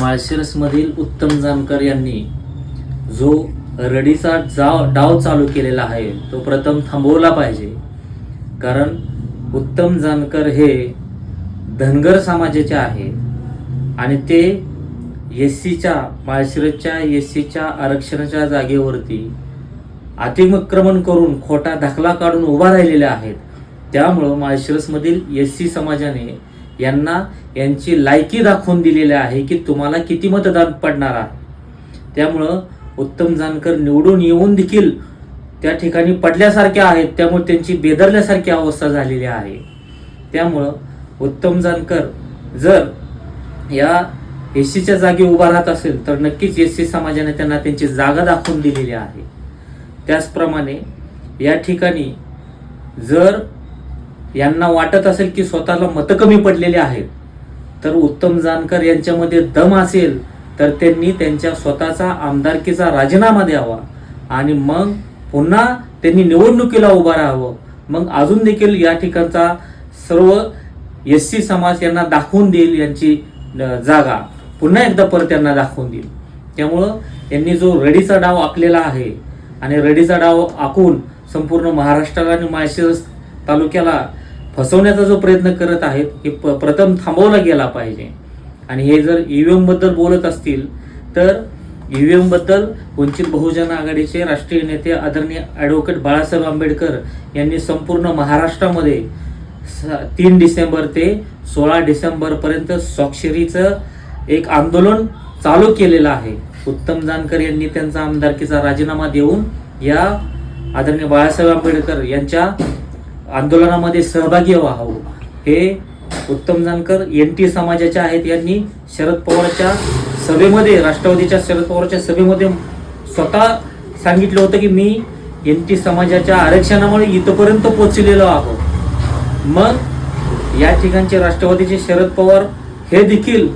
माळशिरसमधील उत्तम जानकर यांनी जो रडीचा जाव डाव चालू केलेला आहे तो प्रथम थांबवला पाहिजे. कारण उत्तम जानकर हे धनगर समाजाचे आहे आणि ते एस सीच्या माळशिरसच्या एस सीच्या आरक्षणाच्या जागेवरती अतिमक्रमण करून खोटा दाखला काढून उभा राहिलेल्या आहेत. त्यामुळं माळशिरसमधील एस सी समाजाने यांना यांची लायकी दाखवून दिलेली आहे की तुम्हाला किती मतदान पडणार आहे. त्यामुळं उत्तम जानकर निवडून येऊन देखील त्या ठिकाणी पडल्यासारख्या आहेत त्यामुळे त्यांची बेदरल्यासारखी अवस्था झालेली आहे. त्यामुळं उत्तम जानकर जर या एस सीच्या जागी उभा राहत असेल तर नक्कीच एस सी समाजाने त्यांना त्यांची जागा दाखवून दिलेली आहे. त्याचप्रमाणे या ठिकाणी जर यांना वाटत असेल की स्वतःला मतं कमी पडलेली आहेत. तर उत्तम जानकर यांच्यामध्ये दम असेल तर त्यांनी त्यांच्या स्वतःचा आमदारकीचा राजीनामा द्यावा. आणि मग पुन्हा त्यांनी निवडणुकीला उभं राहावं. मग अजून देखील या ठिकाणचा सर्व एस सी समाज यांना दाखवून देईल यांची जागा. पुन्हा एकदा परत त्यांना दाखवून देईल. त्यामुळं यांनी जो रडीचा डाव आखलेला आहे आणि रडीचा डाव आखून संपूर्ण महाराष्ट्राला आणि माळशिरस तालुक्याला फसवण्याचा जो प्रयत्न करत आहेत हे प प्रथम थांबवला गेला पाहिजे. आणि हे जर ईव्हीएम एमबद्दल बोलत असतील तर ई व्ही एमबद्दल वंचित बहुजन आघाडीचे राष्ट्रीय नेते आदरणीय ॲडव्होकेट बाळासाहेब आंबेडकर यांनी संपूर्ण महाराष्ट्रामध्ये स- तीन डिसेंबर ते सोळा डिसेंबरपर्यंत स्वाक्षरीचं एक आंदोलन चालू केलेलं आहे. उत्तम जानकर यांनी त्यांचा आमदारकीचा राजीनामा देऊन या आदरणीय बाळासाहेब आंबेडकर यांच्या आंदोलनामध्ये सहभागी व्हावं. हे उत्तम जानकर एन टी समाजाच्या आहेत. यांनी शरद पवारच्या सभेमध्ये राष्ट्रवादीच्या शरद पवारच्या सभेमध्ये स्वतः सांगितलं होतं की मी एन टी समाजाच्या आरक्षणामुळे इथपर्यंत पोचलेलो आहोत. मग या ठिकाणचे राष्ट्रवादीचे शरद पवार हे देखील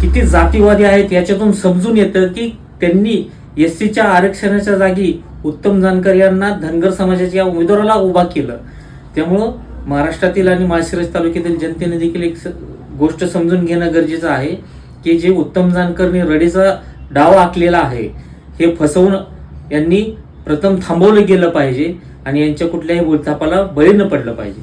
किती जातीवादी आहेत याच्यातून समजून येतं की त्यांनी एस सीच्या आरक्षणाच्या जागी उत्तम जानकर यांना धनगर समाजाच्या या उमेदवाराला उभा केलं. त्यामुळं महाराष्ट्रातील आणि माळशिरस तालुक्यातील जनतेने देखील एक स- गोष्ट समजून घेणं गरजेचं आहे की जे उत्तम जानकरने रडेचा डाव आखलेला आहे हे फसवून यांनी प्रथम थांबवलं गेलं पाहिजे आणि यांच्या कुठल्याही बोलथापाला बळी न पडलं पाहिजे.